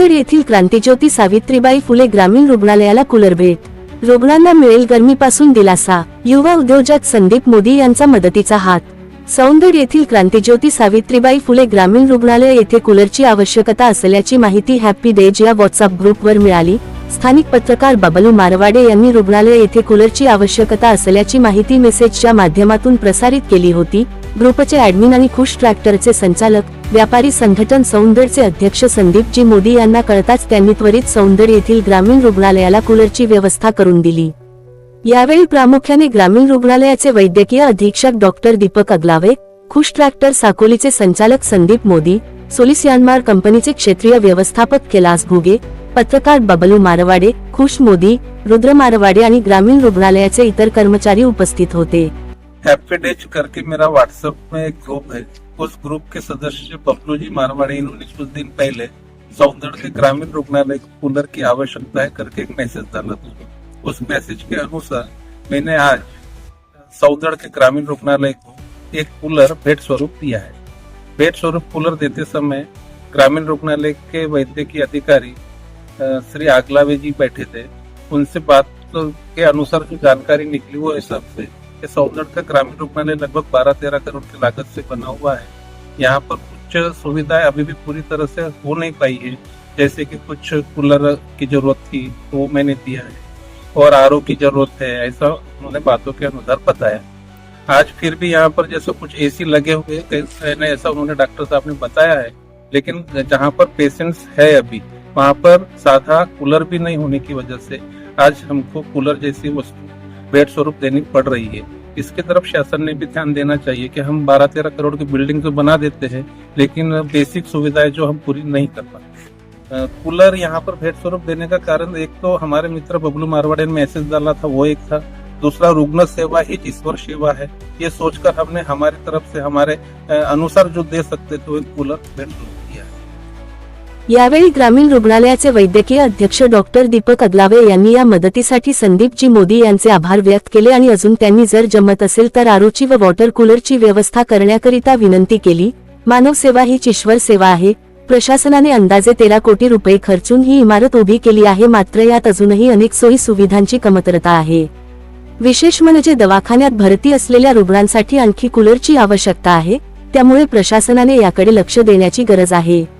नांदेड येथील क्रांतीज्योती सावित्रीबाई फुले ग्रामीण रुग्णालयाला कुलर भेट. रुग्णांना मिळेल गरमीपासून दिलासा. युवा उद्योजक संदीप मोदी यांचा मदतीचा हात. सौंदड येथील क्रांतीज्योती सावित्रीबाई फुले ग्रामीण रुग्णालय येथे कूलरची आवश्यकता असल्याची माहिती हॅपी डेज या व्हॉट्सअप ग्रुपवर मिळाली. स्थानिक पत्रकार बबलू मारवाडे यांनी रुग्णालय येथे कूलरची आवश्यकता असल्याची माहिती मेसेजच्या माध्यमातून प्रसारित केली होती. ग्रुपचे ऍडमिन आणि खुश ट्रॅक्टरचे संचालक व्यापारी संघटन सौंदडचे अध्यक्ष संदीपजी मोदी यांना कळताच त्यांनी त्वरित सौंदड येथील ग्रामीण रुग्णालयाला कूलरची व्यवस्था करून दिली. यावेळी प्रामुख्याने ग्रामीण रुग्णालयाचे वैद्यकीय अधीक्षक डॉक्टर दीपक अगलावे खुश ट्रॅक्टर साकोलीचे संचालक संदीप मोदी सोलिस यानमार कंपनीचे क्षेत्रीय व्यवस्थापक कैलास भुगे पत्रकार बबलू मारवाडे खुश मोदी रुद्र मारवाडे आणि ग्रामीण रुग्णालयाचे इतर कर्मचारी उपस्थित होते. हैप्पी करके मेरा व्हाट्सएप में एक ग्रुप है। उस ग्रुप के सदस्य बबलू जी मारवाड़ी इन्होंने कुछ दिन पहले सौंदर्य के ग्रामीण रुग्णालय को कूलर की आवश्यकता है करके एक मैसेज डाला था। उस मैसेज के अनुसार मैंने आज सौदड़ के ग्रामीण रुग्णालय को एक कूलर भेंट स्वरूप दिया है। भेंट स्वरूप कूलर देते समय ग्रामीण रुग्णालय के वैद्यकीय अधिकारी श्री आगलावे जी बैठे थे। उनसे बात के अनुसार जो जानकारी निकली वो हिसाब से कि सौदड़ का ग्रामीण रुग्णालय लगभग बारह तेरह करोड़ की लागत से बना हुआ है। यहाँ पर कुछ सुविधाएँ अभी भी पूरी तरह से हो नहीं पाई है, जैसे कि कुछ कूलर की ज़रूरत थी, वो मैंने दिया है और आरओ की ज़रूरत है, ऐसा उन्होंने बातों के अनुसार बताया। आज फिर भी यहाँ पर जैसे कुछ एसी लगे हुए ऐसा उन्होंने डॉक्टर साहब ने बताया है, लेकिन जहाँ पर पेशेंट्स है अभी वहाँ पर साधा कूलर भी नहीं होने की वजह से आज हमको कूलर जैसी वस्तु भेंट स्वरूप देनी पड़ रही है। इसके तरफ़ शासन ने भी ध्यान देना चाहिए कि हम बारह तेरह करोड़ की बिल्डिंग तो बना देते हैं, लेकिन बेसिक सुविधाएँ जो हम पूरी नहीं कर पाते। कूलर यहाँ पर भेंट स्वरूप देने का कारण एक तो हमारे मित्र बबलू मारवाड़े ने मैसेज डाला था, वो एक था। दूसरा, रुग्ण सेवा ही ईश्वर सेवा है। ये सोचकर हमने हमारी तरफ़ से हमारे अनुसार जो दे सकते थे कूलर भेंट स्वरूप। यावेळी ग्रामीण रुग्णालयाचे वैद्यकीय अध्यक्ष डॉक्टर दीपक अदलावे यांनी या मदतीसाठी संदीपजी मोदी यांचे आभार व्यक्त केले आणि अजून त्यांनी जर जमत असेल तर आरोची व वॉटर कूलरची व्यवस्था करण्याकरिता विनंती केली. मानव सेवा ही ईश्वर सेवा आहे. प्रशासनाने अंदाजे तेरा कोटी रुपये खर्चून ही इमारत उभी केली आहे. मात्र यात अजूनही अनेक सोयी सुविधांची कमतरता आहे. विशेष म्हणजे दवाखान्यात भरती असलेल्या रुग्णांसाठी आणखी कूलरची आवश्यकता आहे. त्यामुळे प्रशासनाने याकडे लक्ष देण्याची गरज आहे.